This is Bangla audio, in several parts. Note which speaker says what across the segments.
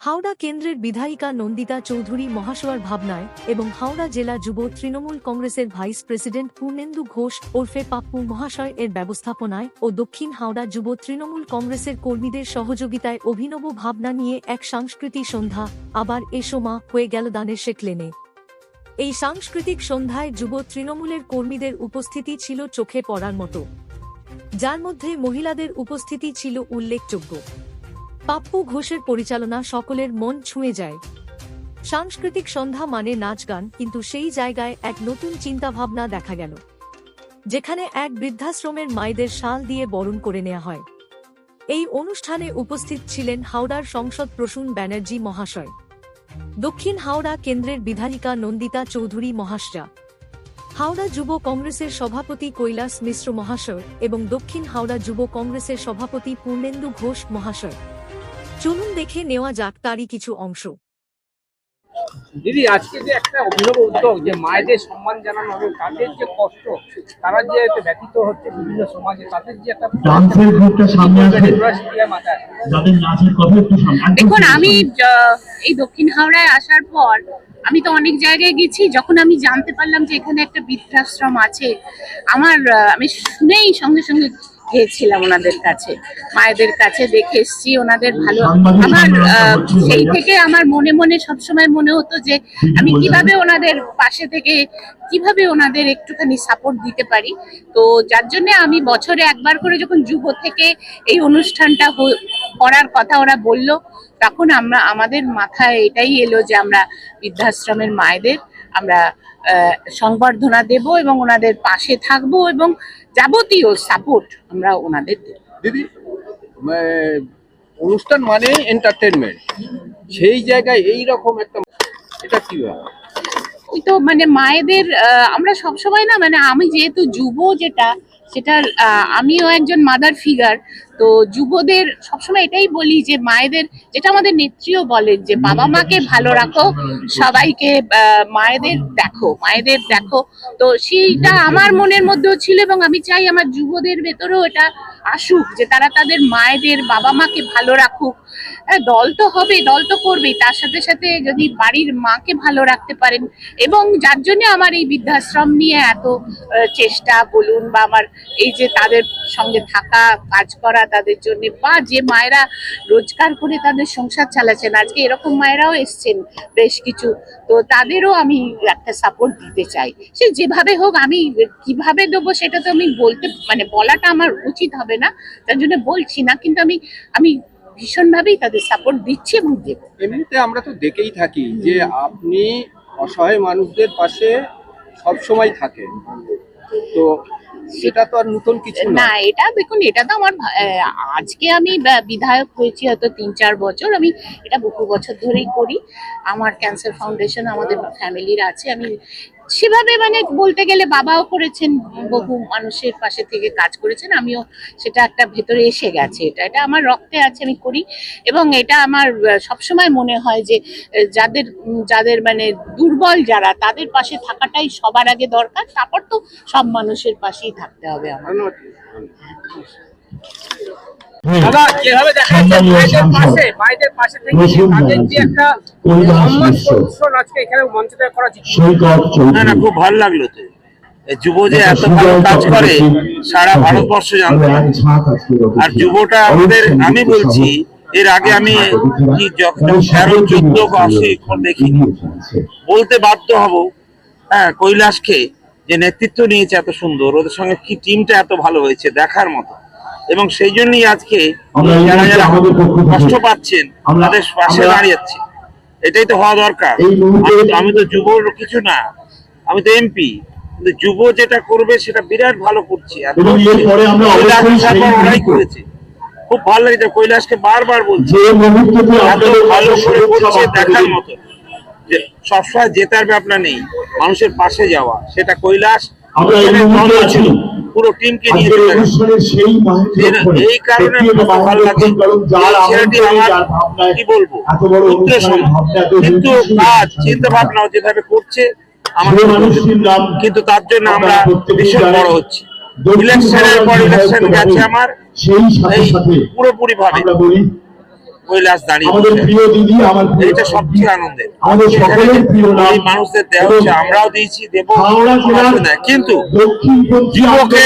Speaker 1: হাওড়া কেন্দ্রের বিধায়িকা নন্দিতা চৌধুরী মহাশয়ার ভাবনায় এবং হাওড়া জেলা যুব তৃণমূল কংগ্রেসের ভাইস প্রেসিডেন্ট পূর্ণেন্দু ঘোষ ওরফে পাপ্পু মহাশয় এর ব্যবস্থাপনায় ও দক্ষিণ হাওড়া যুব তৃণমূল কংগ্রেসের কর্মীদের সহযোগিতায় অভিনব ভাবনা নিয়ে এক সাংস্কৃতিক সন্ধ্যা আবার এসোমা হয়ে গেল দানের শেখ লেনে। এই সাংস্কৃতিক সন্ধ্যায় যুব তৃণমূলের কর্মীদের উপস্থিতি ছিল চোখে পড়ার মতো। যার মধ্যে মহিলাদের উপস্থিতি ছিল উল্লেখযোগ্য। পাপ্পু ঘোষের পরিচালনা সকলের মন ছুঁয়ে যায়। সাংস্কৃতিক সন্ধ্যা মানে নাচ গান, কিন্তু সেই জায়গায় এক নতুন চিন্তাভাবনা দেখা গেল। যেখানে এক বৃদ্ধাশ্রমের মায়েদের শাল দিয়ে বরণ করে নেওয়া হয়। এই অনুষ্ঠানে উপস্থিত ছিলেন হাওড়ার সংসদ প্রসূন ব্যানার্জি মহাশয়। দক্ষিণ হাওড়া কেন্দ্রের বিধায়িকা নন্দিতা চৌধুরী মহাশয়া। হাওড়া যুব কংগ্রেসের সভাপতি কৈলাস মিশ্র মহাশয় এবং দক্ষিণ হাওড়া যুব কংগ্রেসের সভাপতি পূর্ণেন্দু ঘোষ মহাশয়। চলুন দেখে নেওয়া যাক তারই কিছু অংশ।
Speaker 2: দিদি আজকে যে একটা অভিনব উদ্যোগ যে মায়েদের সম্মান জানানো হবে তাদের যে কষ্ট তারা যে ব্যতীত হচ্ছে বিভিন্ন সমাজে তাদের যে একটা
Speaker 3: ডান্সের গ্রুপটা সামনে আছে। যাদের নাচের কথা একটু সামনে
Speaker 4: দেখুন আমি এই দক্ষিণ হাওড়ায় আসার পর আমি তো অনেক জায়গায় গেছি যখন আমি জানতে পারলাম যে এখানে একটা বৃদ্ধাশ্রম আছে আমার আমি শুনেই সঙ্গে সঙ্গে গিয়েছিলাম ওনাদের কাছে মায়েদের কাছে দেখে এসছি ওনাদের ভালো। আমার সেই থেকে আমার মনে মনে সবসময় মনে হতো যে আমি কীভাবে ওনাদের পাশে থেকে কীভাবে ওনাদের একটুখানি সাপোর্ট দিতে পারি। তো যার জন্য আমি বছরে একবার করে যখন যুব থেকে এই অনুষ্ঠানটা করার কথা ওরা বলল তখন আমরা আমাদের মাথায় এটাই এলো যে আমরা বৃদ্ধাশ্রমের মায়েদের আমরা আহ, সংবর্ধনা দেব এবং ওনাদের পাশে থাকব এবং যাবতীয় সাপোর্ট আমরা ওনাদের দেব
Speaker 5: দিদি অনুষ্ঠান মানে এন্টারটেনমেন্ট সেই জায়গায় এই রকম একটা এটা কি?
Speaker 4: ওই তো মানে মায়েদের আমরা সবসময় না মানে আমি যেহেতু যুব যেটা সেটা আমিও একজন মাদার ফিগার তো যুবদের সবসময় এটাই বলি যে মায়েদের যেটা আমাদের নেত্রীও বলেন যে বাবা মাকে ভালো রাখো সবাইকে মায়েদের দেখো মায়েদের দেখো। তো সেইটা আমার মনের মধ্যেও ছিল এবং আমি চাই আমার যুবদের ভেতরেও এটা আসুক যে তারা তাদের মায়েদের বাবা মাকে ভালো রাখুক দল তো হবে, দল তো করবেই। তার সাথে সাথে যদি বাড়ির মাকে ভালো রাখতে পারেন, এবং যার জন্য আমার এই বৃদ্ধাশ্রম নিয়ে এত চেষ্টা বলুন, বা আমার এই যে তাদের সঙ্গে থাকা, কাজ করা তাদের জন্য, বা যে মায়েরা রোজগার করে তাদের সংসার চালাচ্ছেন, আজকে এরকম মায়েরাও এসছেন বেশ কিছু, তো তাদেরও আমি একটা সাপোর্ট দিতে চাই। সে যেভাবে হোক, আমি কীভাবে দেবো সেটা তো আমি বলতে মানে বলাটা আমার উচিত হবে না, তার জন্য বলছি না, কিন্তু আমি আমি ভীষণভাবেই তাদের সাপোর্ট দিচ্ছি এবং দেবো।
Speaker 5: এমনিতে আমরা তো দেখেই থাকি যে আপনি অসহায় মানুষদের পাশে সব সময় থাকেন। তো সেটা তো আর নতুন কিছু
Speaker 4: না। এটা দেখুন এটা তো আমার আজকে আমি বিধায়ক হয়েছি হয়তো তিন চার বছর। আমি এটা বহু বছর ধরেই করি। আমার ক্যান্সার ফাউন্ডেশন আমাদের ফ্যামিলির আছে। আমি সেভাবে মানে বলতে গেলে বাবাও করেছেন, বহু মানুষের পাশে থেকে কাজ করেছেন, আমিও সেটা একটা ভেতরে এসে গেছে। এটা এটা আমার রক্তে আছে, আমি করি। এবং এটা আমার সবসময় মনে হয় যে যাদের যাদের মানে দুর্বল যারা, তাদের পাশে থাকাটাই সবার আগে দরকার। তারপর তো সব মানুষের পাশেই থাকতে হবে আমার।
Speaker 2: দাদা যেভাবে দেখা যাচ্ছে
Speaker 3: সম্মানীয়
Speaker 2: মায়েদের
Speaker 3: সাংসদ
Speaker 2: পাশে মায়েদের পাশে থেকে তাদের যে একটা সম্মান প্রদর্শন আজকে এখানে মঞ্চে করা
Speaker 6: না না খুব ভালো লাগল তো। যুব যে এত ভালো কাজ করে সারা ভারতবর্ষ জানতো। আর যুবটা আমাদের আমি বলছি এর আগে আমি কি যখন
Speaker 3: এবং
Speaker 6: তেরো চোদ্দ আসে দেখিনি বলতে বাধ্য হব। হ্যাঁ কৈলাসকে যে নেতৃত্ব নিয়েছে এত সুন্দর ওদের সঙ্গে কি টিমটা এত ভালো হয়েছে দেখার মতো। এবং সেই জন্যই আজকে যারা যারা কষ্ট পাচ্ছেন তাদের পাশে দাঁড়িয়েছে। এটাই তো হওয়া দরকার। আমি তো- যুব কিছু না। আমি তো এমপি। কিন্তু যুব যেটা করবে সেটা বিরাট ভালো করছে। ওরাই খুব ভালো লেগেছে। কৈলাসকে বারবার বলছি। এত ভালো করে করছে দেখার। মতো। যে সবসময় জেতার ব্যাপার নেই। মানুষের পাশে যাওয়া। সেটা কৈলাস। ছিল, পুরো টিমকে নিয়ে চলে গেছে।
Speaker 3: অনুষ্ঠানের সেই মাহেন্দ্র
Speaker 6: এর-
Speaker 3: লক্ষণে,
Speaker 6: এই কারণে আমার ভালো লাগে।
Speaker 3: লক্ষণ কারণ যার
Speaker 6: এই ছেলেটি আমার কি বলব? পুত্রের সমান। কিন্তু কাজ চিন্তা ভাবনা যেভাবে করছে
Speaker 3: আমাদের
Speaker 6: কিন্তু তার জন্য আমরা ভীষণ বড় হচ্ছি। ইলেকশনের পর ইলেকশন গেছে আমার।
Speaker 3: সেই
Speaker 6: পুরোপুরি ভাবে কৈলাস দাঁড়িয়ে
Speaker 3: আমাদের
Speaker 6: বসে আছে।
Speaker 3: প্রিয় দিদি আমার প্রিয়
Speaker 6: এটা সবচেয়ে আনন্দের
Speaker 3: আমাদের সকলের প্রিয় নাম
Speaker 6: এই মানুষদের দেওয়া হচ্ছে আমরাও দিয়েছি দেবো। কিন্তু
Speaker 3: দক্ষিণপন্থী
Speaker 6: যুবকে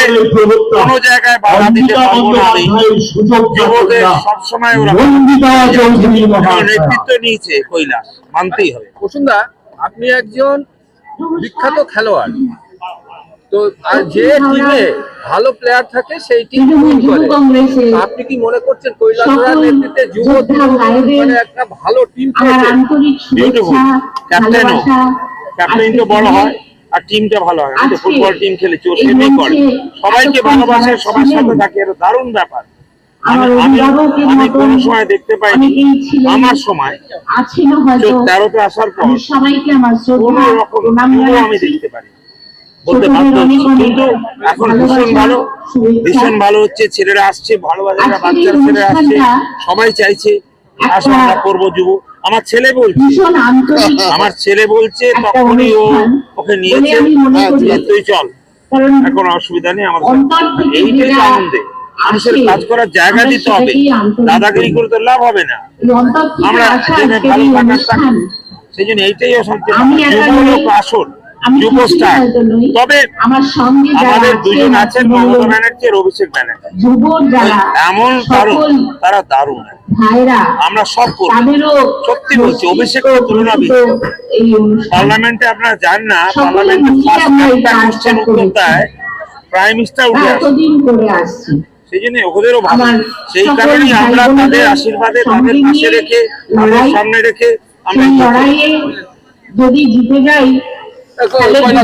Speaker 6: কোনো জায়গায় বাধা দিতে
Speaker 3: অঙ্কিতা
Speaker 6: পারব না আমি। যুবদের সবসময় ওরা নেতৃত্ব নিয়েছে কৈলাস মানতেই হবে
Speaker 5: বসুন্ধরা আপনি একজন বিখ্যাত খেলোয়াড় তো আর যে টিমে ভালো প্লেয়ার থাকে সেই টিম করে? আপনি কি মনে করছেন কৈলাসহরের নেতৃত্বে যুব মানে একটা ভালো টিম পেয়েছে
Speaker 7: আন্তরিক
Speaker 6: বিউটিফুল
Speaker 7: শুভেচ্ছা
Speaker 6: ক্যাপ্টেনও ক্যাপ্টেন তো বড় হয় আর টিমটা ভালো হয়। আমি ফুটবল টিম খেলেছি ও সেটাই করে সবাইকে ভালোবাসে সবার সাথে থাকে এটা দারুণ ব্যাপার। আমি কোনো সময় দেখতে পাইনি। আমার সময় তেরোতে আসার পর
Speaker 7: আমি সবাইকে আমার
Speaker 6: কোন রকম আমি দেখতে পারি বলতে বাধ্য কিন্তু এখন ভীষণ ভালো ভীষণ ভালো হচ্ছে ছেলেরা আসছে ভালো বাচ্চারা ছেলেরা আসছে সবাই চাইছে আসো
Speaker 7: একটা
Speaker 6: আমরা করব যুব। আমার ছেলে বলছে আমার ছেলে বলছে তখনই ও ওকে নিয়েছে হ্যাঁ, তুই চল। এখন অসুবিধা নেই আমার এইটাই আনন্দে। মানুষের কাজ করার জায়গা দিতে হবে। দাদাগিরি
Speaker 7: করে।
Speaker 6: তো লাভ হবে না। আমরা ভালো থাকার সেই জন্য এইটাই লোক আসল
Speaker 7: আমি
Speaker 6: যুব
Speaker 7: কিছুই
Speaker 6: স্টার
Speaker 7: হয়তো নই।
Speaker 6: তবে
Speaker 7: আমার সঙ্গে যারা
Speaker 6: আমাদের দুজন আছেন মমতা ব্যানার্জি আর অভিষেক ব্যানার্জি। এমন দারুণ তারা দারুণ। আমরা সব করব। সত্যি বলছি, অভিষেক তুলনা
Speaker 7: প্রসূত এই অনুষ্ঠান।
Speaker 6: পার্লামেন্টে আপনারা জান না পার্লামেন্টে কোশ্চেন প্রাইম মিনিস্টার উঠে
Speaker 7: আসছি।
Speaker 6: সেই জন্য ওদেরও ভালো। সেই কারণেই আমরা তাদের আশীর্বাদে তাদের পাশে রেখে তাদের সামনে রেখে আমরা
Speaker 7: যদি জিতে যাই
Speaker 5: Eso es bueno,